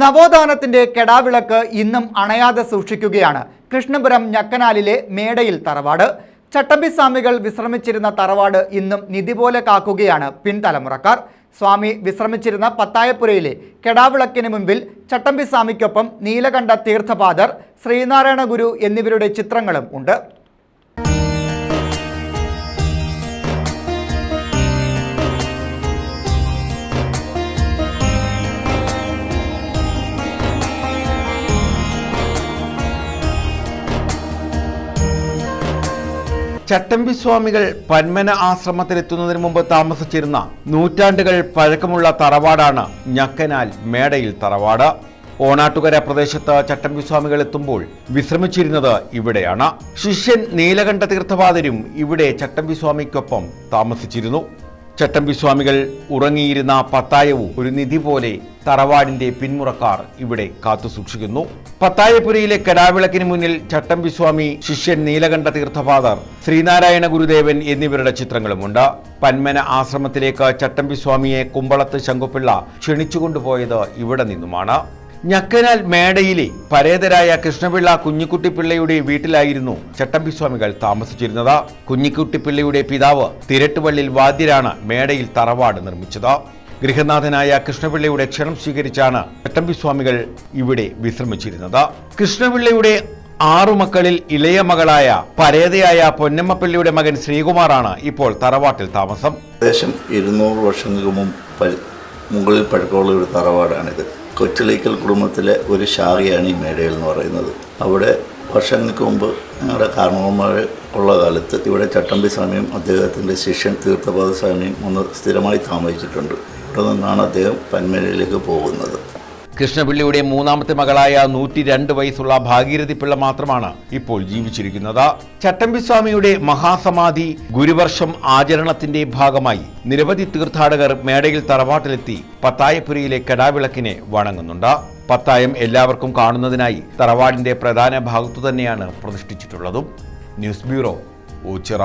നവോത്ഥാനത്തിന്റെ കെടാവിളക്ക് ഇന്നും അണയാതെ സൂക്ഷിക്കുകയാണ്. കൃഷ്ണപുരം ഞക്കനാലിലെ മേടയിൽ തറവാട്. ചട്ടമ്പി സ്വാമികൾ വിശ്രമിച്ചിരുന്ന തറവാട് ഇന്നും നിധി പോലെ കാക്കുകയാണ് പിൻതലമുറക്കാർ. സ്വാമി വിശ്രമിച്ചിരുന്ന പത്തായപ്പുരയിലെ കെടാവിളക്കിന് മുൻപിൽ ചട്ടമ്പി സ്വാമിക്കൊപ്പം നീലകണ്ഠ തീർത്ഥപാദർ ശ്രീനാരായണ ഗുരു എന്നിവരുടെ ചിത്രങ്ങളും ഉണ്ട്. ചട്ടമ്പി സ്വാമികൾ പന്മന ആശ്രമത്തിലെത്തുന്നതിന് മുമ്പ് താമസിച്ചിരുന്ന നൂറ്റാണ്ടുകൾ പഴക്കമുള്ള തറവാടാണ് ഞക്കനാൽ മേടയിൽ തറവാട്. ഓണാട്ടുകര പ്രദേശത്ത് ചട്ടമ്പി സ്വാമികൾ എത്തുമ്പോൾ വിശ്രമിച്ചിരുന്നത് ഇവിടെയാണ്. ശിഷ്യൻ നീലകണ്ഠ തീർത്ഥപാദരും ഇവിടെ ചട്ടമ്പി സ്വാമിക്കൊപ്പം താമസിച്ചിരുന്നു. ചട്ടമ്പി സ്വാമികൾ ഉറങ്ങിയിരുന്ന പത്തായവും ഒരു നിധി പോലെ തറവാടിന്റെ പിന്മുറക്കാർ ഇവിടെ കാത്തു സൂക്ഷിക്കുന്നു. പത്തായപുരയിലെ കടാവിളക്കിന് മുന്നിൽ ചട്ടമ്പിസ്വാമി ശിഷ്യൻ നീലകണ്ഠ തീർത്ഥപാദർ ശ്രീനാരായണ ഗുരുദേവൻ എന്നിവരുടെ ചിത്രങ്ങളുമുണ്ട്. പന്മന ആശ്രമത്തിലേക്ക് ചട്ടമ്പി സ്വാമിയെ കുമ്പളത്ത് ശങ്കുപിള്ള ക്ഷണിച്ചുകൊണ്ടുപോയത് ഇവിടെ നിന്നുമാണ്. ഞക്കനാൽ മേടയിലെ പരേതരായ കൃഷ്ണപിള്ള കുഞ്ഞിക്കുട്ടിപ്പിള്ളയുടെ വീട്ടിലായിരുന്നു ചട്ടമ്പി സ്വാമികൾ താമസിച്ചിരുന്നത്. കുഞ്ഞിക്കുട്ടിപ്പിള്ളയുടെ പിതാവ് തിരട്ടുവള്ളിൽ വാദ്യരാണ് മേടയിൽ തറവാട് നിർമ്മിച്ചത്. ഗൃഹനാഥനായ കൃഷ്ണപിള്ളയുടെ ക്ഷണം സ്വീകരിച്ചാണ് ചട്ടമ്പി സ്വാമികൾ ഇവിടെ വിശ്രമിച്ചിരുന്നത്. കൃഷ്ണപിള്ളയുടെ ആറു മക്കളിൽ ഇളയ മകളായ പരേതയായ പൊന്നമ്മപ്പിള്ളിയുടെ മകൻ ശ്രീകുമാറാണ് ഇപ്പോൾ തറവാട്ടിൽ താമസം. ഏകദേശം ഇരുന്നൂറ് വർഷങ്ങൾക്ക് മുമ്പ് മുകളിൽ പഴക്കമുള്ള തറവാടാണിത്. കൊച്ചിലേക്കൽ കുടുംബത്തിലെ ഒരു ശാഖയാണ് ഈ മേടയിൽ എന്ന് പറയുന്നത്. അവിടെ വർഷങ്ങൾക്ക് മുമ്പ് ഞങ്ങളുടെ കാരണവന്മാർ ഉള്ള കാലത്ത് ഇവിടെ ചട്ടമ്പി സ്വാമിയും അദ്ദേഹത്തിന്റെ ശിഷ്യൻ തീർത്ഥപാദ സ്വാമിയും ഒന്ന് സ്ഥിരമായി താമസിച്ചിട്ടുണ്ട്. ഇവിടെ നിന്നാണ് അദ്ദേഹം പന്മേലയിലേക്ക് പോകുന്നത്. കൃഷ്ണപിള്ളിയുടെ മൂന്നാമത്തെ മകളായ നൂറ്റി രണ്ട് വയസ്സുള്ള ഭാഗീരഥി പിള്ള മാത്രമാണ് ഇപ്പോൾ ജീവിച്ചിരിക്കുന്നത്. ചട്ടമ്പിസ്വാമിയുടെ മഹാസമാധി ഗുരുവർഷം ആചരണത്തിന്റെ ഭാഗമായി നിരവധി തീർത്ഥാടകർ മേടയിൽ തറവാട്ടിലെത്തി പത്തായപ്പുരയിലെ കടാവിളക്കിനെ വണങ്ങുന്നുണ്ട്. പത്തായം എല്ലാവർക്കും കാണുന്നതിനായി തറവാടിന്റെ പ്രധാന ഭാഗത്തു തന്നെയാണ് പ്രതിഷ്ഠിച്ചിട്ടുള്ളതും. News bureau Oochira